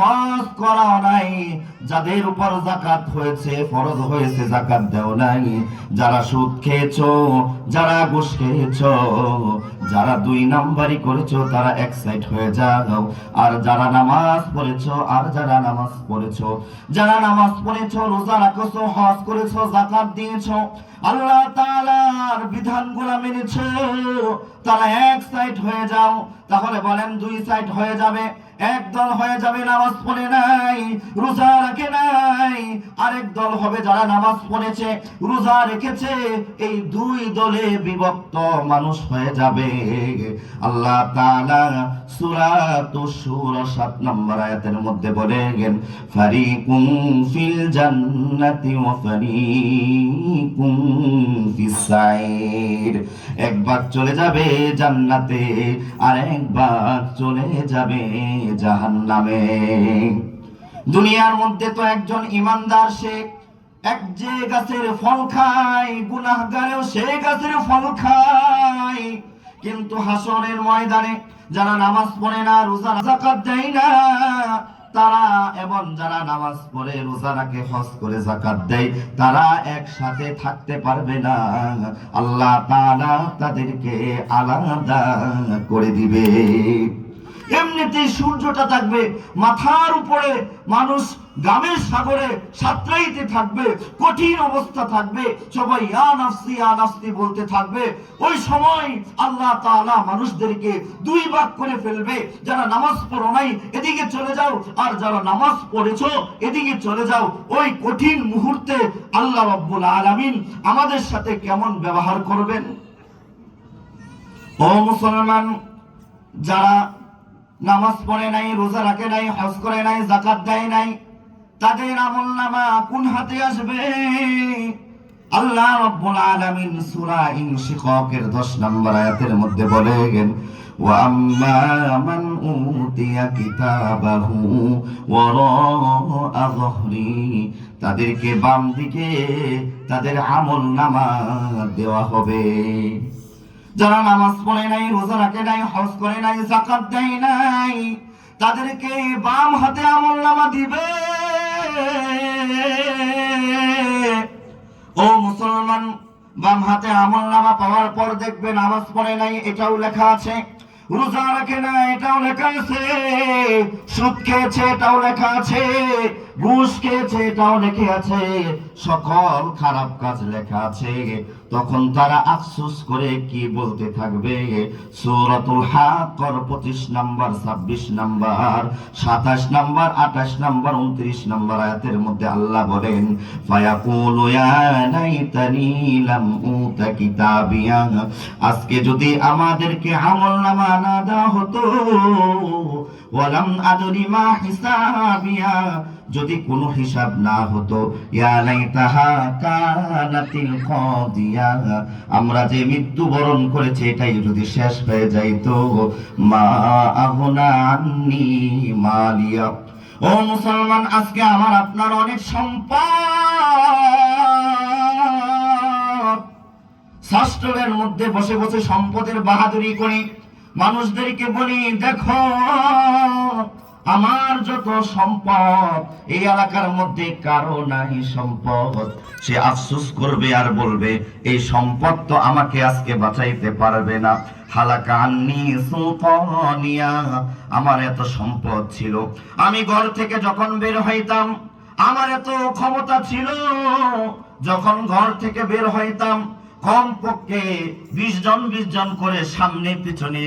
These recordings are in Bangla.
হজ করা নাই, যাদের উপর জাকাত হয়েছে, ফরজ হয়েছে জাকাত দেও নাই। যারা সুদ খেয়েছো, যারা ঘুষ খেয়েছো যারা দুই নাম্বারই করেছ, তারা এক সাইড হয়ে যাও। আর যারা নামাজ পড়েছো, আর যারা নামাজ পড়েছো, যারা নামাজ পড়েছো, রোজা রাখছো, হজ করেছ, জাকাত দিয়েছ, আল্লাহ তাআলার বিধানগুলো মেনেছো। তারা এক সাইড হয়ে যাও। তাহলে বলেন দুই সাইড হয়ে যাবে। এক দল হয়ে যাবে নামাজ পড়ে নাই, রোজা রাখে নাই। আরেক দল হবে যারা নামাজ পড়েছে, রোজা রেখেছে। এই দুই দলে বিভক্ত মানুষ হয়ে যাবে। আল্লাহ তাআলা সূরা তুশুরা 7 নম্বর আয়াতের মধ্যে বলেন ফারিকুম ফিল জান্নাতি ওয়া ফারিকুম ফিস সাইর। একবার চলে যাবে জান্নাতে আর একবার চলে যাবে জাহান্নামে। দুনিয়ার মধ্যে তো একজন ইমানদার, সে এক যে গাছের ফল খায়, গুনাহগারেও সে গাছের ফল খায়। কিন্তু হাসরের ময়দানে যারা নামাজ পড়ে না, রোজা জাকাত দেয় না, তারা এবং যারা নামাজ পড়ে, রোজা রাখে, হজ করে জাকাত দেয়, তারা একসাথে থাকতে পারবে না। আল্লাহ তাআলা তাদেরকে আলাদা করে দিবে। এমনিতে সূর্যটা থাকবে, মাথার উপরে মানুষ গ্রামের সাগরে সাঁতরাইতে থাকবে, কঠিন অবস্থা থাকবে, সবাই ইয়া নাফসি ইয়া নাফসি বলতে থাকবে। ওই সময় আল্লাহ তাআলা মানুষদেরকে দুই ভাগ করে ফেলবে, যারা নামাজ পড়ো নাই, এদিকে চলে যাও, আর যারা নামাজ পড়েছো, এদিকে চলে যাও। ওই কঠিন মুহূর্তে আল্লাহ রাব্বুল আলামিন আমাদের সাথে কেমন ব্যবহার করবেন? ও মুসলমান, যারা নামাজ পড়ে নাই, রোজা রাখে নাই, হজ করে নাই জাকাত দেয় নাই তাদের আমল নামা কোন হাতে আসবে? আল্লাহ রাব্বুল আলামিন সূরা ইনশিকাকের 10 নম্বর আয়াতের মধ্যে বলেন আম্মা মান উতিয়া কিতাবাহু ওয়ারা যহরি। তাদেরকে বাম দিকে তাদের আমল নামা দেওয়া হবে। যারা নামাজ পড়ে নাই, রোজা রাখে নাই, হজ করে নাই জাকাত দেয় নাই, তাদেরকে বাম হাতে আমল নামা দিবে। হাতে আমল নামা পাওয়ার পর দেখবে নামাজ পড়ে নাই, এটাও লেখা আছে। রোজা রাখে না, এটাও লেখা আছে। সুদ খেয়েছে, এটাও লেখা আছে। ঘুষ খেয়েছে আছে সকল খারাপ কাজ লেখা আছে। তখন তারা আফসোস করে কি বলতে থাকবে? হাক্কর 25 number 26 number 27 number 28 number 29 number আয়াতের মধ্যে আল্লাহ বলেন আজকে যদি আমাদেরকে আমলনামা না দেওয়া হতো, ওয়ালাম আদরি মা হিসাবিয়া যদি কোনো হিসাব না হতো আমরা যে মৃত্যুবরণ করেছি, এটাই যদি শেষ হয়ে যাইতো মালিয়া। ও মুসলমান, আজকে আমার আপনার অনেক সম্পদ। শাস্ত্রের মধ্যে বসে বসে সম্পদের বাহাদুরি করি, মানুষদেরকে বলি, দেখো আমার যত সম্পদ, এই এলাকার মধ্যে কারও নাই সম্পদ। সে আফসোস করবে আর বলবে, এই সম্পদ তো আমাকে আজকে বাঁচাইতে পারবে না। আমার এত সম্পদ ছিল। আমি ঘর থেকে যখন বের হইতাম, আমার এত ক্ষমতা ছিল। যখন ঘর থেকে বের হইতাম কম পক্ষে বিশ জন বিশ জন করে সামনে পিছনে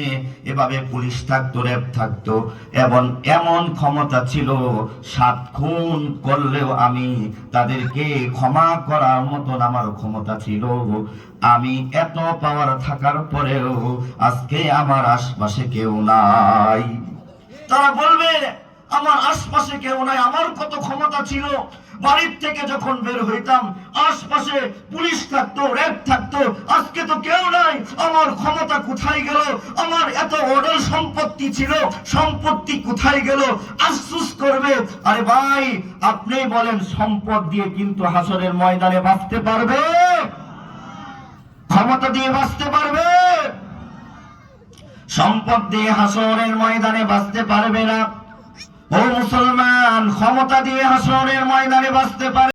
এভাবে পুলিশ থাকতো, র্যাব থাকতো। এবং এমন ক্ষমতা ছিল, সাত খুন করলেও আমি তাদেরকে ক্ষমা করার মতন আমার ক্ষমতা ছিল। আমি এত পাওয়ার থাকার পরেও আজকে আমার আশপাশে কেউ নাই। তারা বলবে আমার আশপাশে কেউ নাই, আমার কত ক্ষমতা ছিল? বাড়ির থেকে যখন বের হইতাম, আশপাশে পুলিশ থাকতো, র্যাব থাকতো, আজকে তো কেউ নাই। আমার ক্ষমতা কোথায় গেল? আমার এত অডল সম্পত্তি ছিল, সম্পত্তি কোথায় গেল? আফসুস করবে। আরে ভাই, আপনি বলেন, সম্পদ দিয়ে কিন্তু হাসরের ময়দানে বাঁচতে পারবে? ক্ষমতা দিয়ে বাঁচতে পারবে? সম্পদ দিয়ে হাসরের ময়দানে বাঁচতে পারবে না। ও মুসলমান ক্ষমতা দিয়ে হাসরের ময়দানে বাঁচতে পারে।